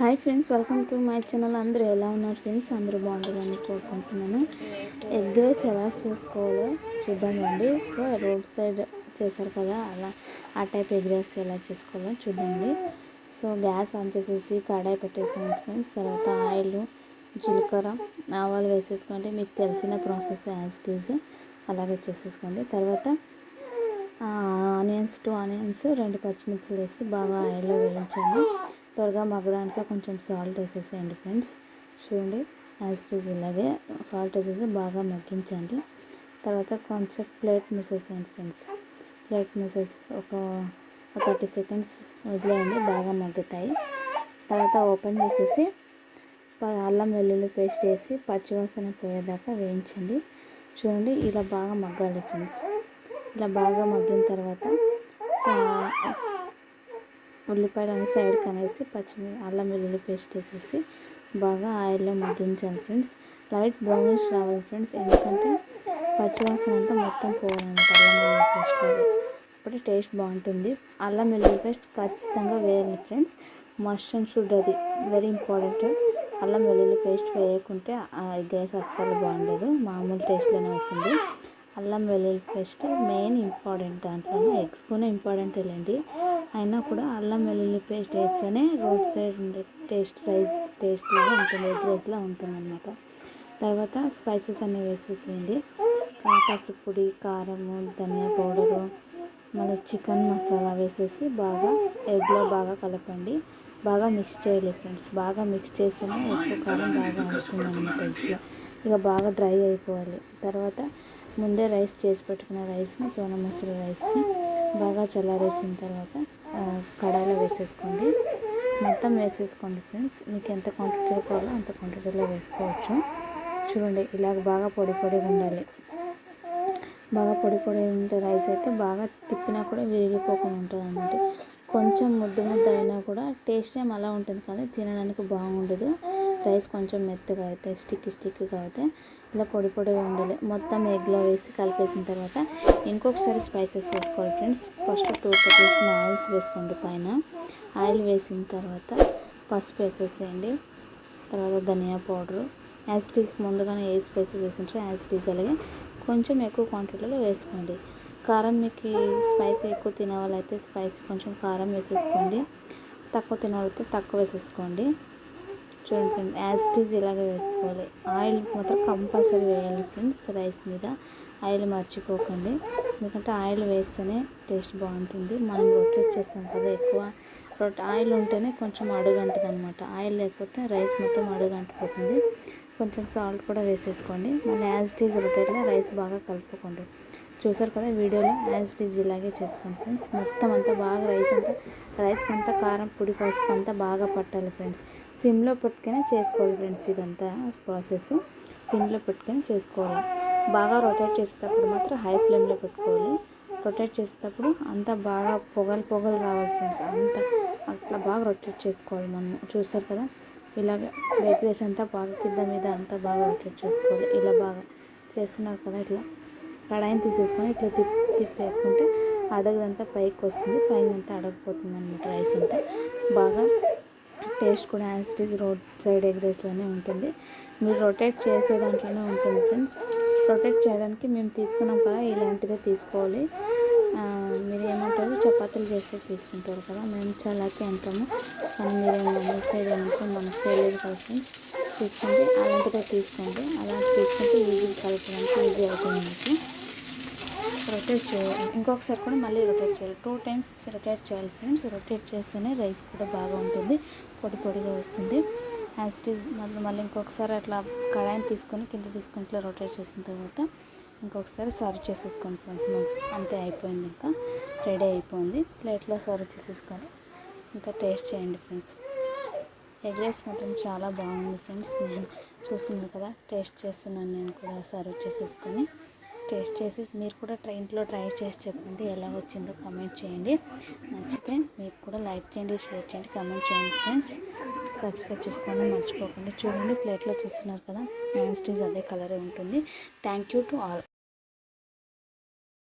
Hi friends welcome to my channel. అందరూ ఎలా ఉన్నారు ఫ్రెండ్స్? అందరూ బాగుంటుందని కోరుకుంటున్నాను. ఎగ్ రైస్ ఎలా చేసుకోవాలో చూద్దామండి సో రోడ్ సైడ్ చేశారు కదా అలా ఆ టైప్ ఎగ్ రైస్ ఎలా చేసుకోవాలో చూద్దామండి సో గ్యాస్ ఆన్ చేసేసి కడాయి పెట్టేసాను ఫ్రెండ్స్. తర్వాత ఆయిల్ జీలకర్ర ఆవాలు వేసేసుకోండి. మీకు తెలిసిన ప్రాసెస్ యాజ్ ఇట్ ఈజ్ అలాగే చేసేసుకోండి. తర్వాత ఆనియన్స్ టూ ఆనియన్స్ రెండు పచ్చిమిర్చిలు వేసి బాగా ఆయిల్లో వేయించండి త్వరగా మగ్గడానికి కొంచెం సాల్ట్ వేసేసేయండి ఫ్రెండ్స్. చూడండి యాజ్ ఇట్ ఈజ్ ఇలాగే సాల్ట్ వేసేసి బాగా మగ్గించండి. తర్వాత కొంచెం ప్లేట్ మూసేసేయండి ఫ్రెండ్స్. ప్లేట్ మూసేసి ఒక థర్టీ సెకండ్స్ వదిలేయండి బాగా మగ్గుతాయి. తర్వాత ఓపెన్ చేసేసి అల్లం వెల్లుల్లి పేస్ట్ వేసి పచ్చివాసన పోయేదాకా వేయించండి. చూడండి ఇలా బాగా మగ్గాలి ఫ్రెండ్స్. ఇలా బాగా మగ్గిన తర్వాత ఉల్లిపాయలు సైడ్ కనేసి పచ్చిమి అల్లం వెల్లుల్లి పేస్ట్ వేసేసి బాగా ఆయిల్లో మగ్గించాలి ఫ్రెండ్స్. లైట్ బ్రౌనిష్ రావాలి ఫ్రెండ్స్. ఎందుకంటే పచ్చివాసన అంతా మొత్తం పోవాలన్నమాట అల్లం వెల్లుల్లి పేస్ట్ అప్పుడు టేస్ట్ బాగుంటుంది. అల్లం వెల్లుల్లి పేస్ట్ ఖచ్చితంగా వేయాలి ఫ్రెండ్స్. మస్ట్ అండ్ షుడ్ అది వెరీ ఇంపార్టెంట్. అల్లం వెల్లుల్లి పేస్ట్ వేయకుంటే గ్యాస్ అస్సలు బాగుండదు. మామూలు టేస్ట్లోనే వస్తుంది. అల్లం వెల్లుల్లి పేస్ట్ మెయిన్ ఇంపార్టెంట్ దాంట్లో ఎగ్స్ కూడా ఇంపార్టెంట్ లేండి. అయినా కూడా అల్లం వెల్లుల్లి పేస్ట్ వేస్తేనే రోడ్ సైడ్ ఉండే టేస్ట్ రైస్ టేస్ట్లాగా ఉంటుంది ఎగ్ రైస్లా ఉంటుందన్నమాట. తర్వాత స్పైసెస్ అన్నీ వేసేసేయండి. పసుపుడి కారము ధనియా పౌడరు మళ్ళీ చికెన్ మసాలా వేసేసి బాగా ఎగ్లో బాగా కలపండి. బాగా మిక్స్ చేయాలి ఫ్రెండ్స్. బాగా మిక్స్ చేస్తేనే ఉప్పు కారం బాగా అవుతుందన్నమాట ఎగ్స్లో ఇక బాగా డ్రై అయిపోవాలి. తర్వాత ముందే రైస్ చేసి పెట్టుకున్న రైస్ని సోనా మసూరి రైస్ని బాగా చల్లారేసిన తర్వాత కడాయిలో వేసేసుకోండి. మొత్తం వేసేసుకోండి ఫ్రెండ్స్. మీకు ఎంత క్వాంటిటీలో కావాలో అంత క్వాంటిటీలో వేసుకోవచ్చు. చూడండి ఇలాగ బాగా పొడి పొడిగా ఉండాలి. బాగా పొడి పొడి ఉంటే రైస్ అయితే బాగా తిప్పినా కూడా విరిగిపోకుండా ఉంటుంది అన్నమాట కొంచెం ముద్ద ముద్ద అయినా కూడా టేస్ట్ ఏం అలా ఉంటుంది కానీ తినడానికి బాగుండదు. రైస్ కొంచెం మెత్తగా అయితే స్టిక్ స్టిక్గా అయితే ఇలా పొడి పొడిగా ఉండాలి. మొత్తం ఎగ్లో వేసి కలిపేసిన తర్వాత ఇంకొకసారి స్పైసెస్ వేసుకోవాలి friends. First two table oils వేసుకోండి పైన. ఆయిల్ వేసిన తర్వాత పసుపు వేసేసేయండి. తర్వాత ధనియా పౌడరు. యాసిటీస్ ముందుగానే ఏ స్పైసెస్ వేసింటారో యాసిటీస్ అలాగే కొంచెం ఎక్కువ క్వాంటిటీలో వేసుకోండి. కారం మీకు స్పైసీ ఎక్కువ తినే వాళ్ళైతే స్పైసీ కొంచెం కారం వేసేసుకోండి. తక్కువ తినే వాళ్ళైతే తక్కువ వేసేసుకోండి. చూడండి ఫ్రెండ్స్ యాజ్ ఇట్ ఈజ్ ఇలాగే వేసుకోవాలి. ఆయిల్ మాత్రం కంపల్సరీ వేయాలి ఫ్రెండ్స్ రైస్ మీద. ఆయిల్ మర్చిపోకండి. ఎందుకంటే ఆయిల్ వేస్తేనే టేస్ట్ బాగుంటుంది. మనం రొటేట్ చేస్తాం కదా ఎక్కువ. రొట్టె ఆయిల్ ఉంటేనే కొంచెం అడుగంటుంది అనమాట ఆయిల్ లేకపోతే రైస్ మొత్తం అడుగంటిపోతుంది. కొంచెం సాల్ట్ కూడా వేసేసుకోండి. మళ్ళీ యాజ్ ఇట్ ఈజ్ రైస్ బాగా కలుపుకోండి. చూసారు కదా వీడియోలో? యాజ్ ఇట్ ఈజ్ ఇలాగే చేసుకోండి ఫ్రెండ్స్. మొత్తం అంతా బాగా రైస్ అంతా రైస్ అంతా కారం పొడి పసుపు అంతా బాగా పట్టాలి ఫ్రెండ్స్. సిమ్లో పెట్టుకునే చేసుకోవాలి ఫ్రెండ్స్ ఇదంతా ప్రాసెస్ సిమ్లో పెట్టుకొని చేసుకోవాలి. బాగా రొటేట్ చేసేటప్పుడు మాత్రం హై ఫ్లేమ్లో పెట్టుకోవాలి. రొటేట్ చేసేటప్పుడు అంతా బాగా పొగలు పొగలు రావాలి ఫ్రెండ్స్. అంతా అట్లా బాగా రొటేట్ చేసుకోవాలి మనం చూస్తారు కదా? ఇలాగ బేక్ రైస్ అంతా బాగా కింద మీద అంతా బాగా రొటేట్ చేసుకోవాలి. ఇలా బాగా చేస్తున్నారు కదా ఇట్లా. కడాయిని తీసేసుకొని ఇట్లా తిప్పి తిప్పేసుకుంటే అడగదంతా పైకి వస్తుంది పైన అంతా అడగపోతుంది అనమాట రైస్ అంతా. బాగా టేస్ట్ కూడా యాజ్ రోడ్ సైడ్ ఎగ్ రైస్లోనే ఉంటుంది. మీరు రొటేట్ చేసే దాంట్లోనే ఉంటుంది ఫ్రెండ్స్. రొటేట్ చేయడానికి మేము తీసుకున్నాం కదా ఇలాంటిదే తీసుకోవాలి. మీరు ఏమంటారు? చపాతీలు చేస్తే తీసుకుంటారు కదా మేము చాలాకి అంటాము. కానీ మీరేమో మీ సైడ్ అనుకో మనకు తెలియదు కదా ఫ్రెండ్స్. తీసుకోండి అలాంటిదే తీసుకోండి. అలాంటి తీసుకుంటే ఈజీ కలపడానికి ఈజీ అవుతుంది మీకు రొటేట్ చేయాలి ఇంకొకసారి కూడా మళ్ళీ రొటేట్ చేయాలి. టూ టైమ్స్ రొటేట్ చేయాలి ఫ్రెండ్స్ రొటేట్ చేస్తేనే రైస్ కూడా బాగా ఉంటుంది. పొడి పొడిగా వస్తుంది. యాజ్ ఇట్ ఈజ్ మళ్ళీ మళ్ళీ ఇంకొకసారి అట్లా కడాయిని తీసుకొని కింద తీసుకుని ఇట్లా రొటేట్ చేసిన తర్వాత ఇంకొకసారి సర్వ్ చేసేసుకుంటున్నాం అంతే అయిపోయింది ఇంకా. రెడీ అయిపోయింది. ప్లేట్లో సర్వ్ చేసేసుకొని ఇంకా టేస్ట్ చేయండి ఫ్రెండ్స్ ఎగ్ రైస్ మాత్రం చాలా బాగుంది ఫ్రెండ్స్ నేను చూస్తున్నాను కదా. టేస్ట్ చేస్తున్నాను నేను కూడా. సర్వ్ చేసేసుకొని. టేస్ట్ చేసి మీరు కూడా ట్రై ఇంట్లో ట్రై చేసి చెప్పండి ఎలా వచ్చిందో కమెంట్ చేయండి. నచ్చితే మీకు కూడా లైక్ చేయండి షేర్ చేయండి కమెంట్ చేయండి ఫ్రెండ్స్ సబ్స్క్రైబ్ చేసుకోండి మర్చిపోకండి. చూడండి ప్లేట్లో చూస్తున్నారు కదా నాన్ స్టీజ్ అదే కలరే ఉంటుంది. Thank you to all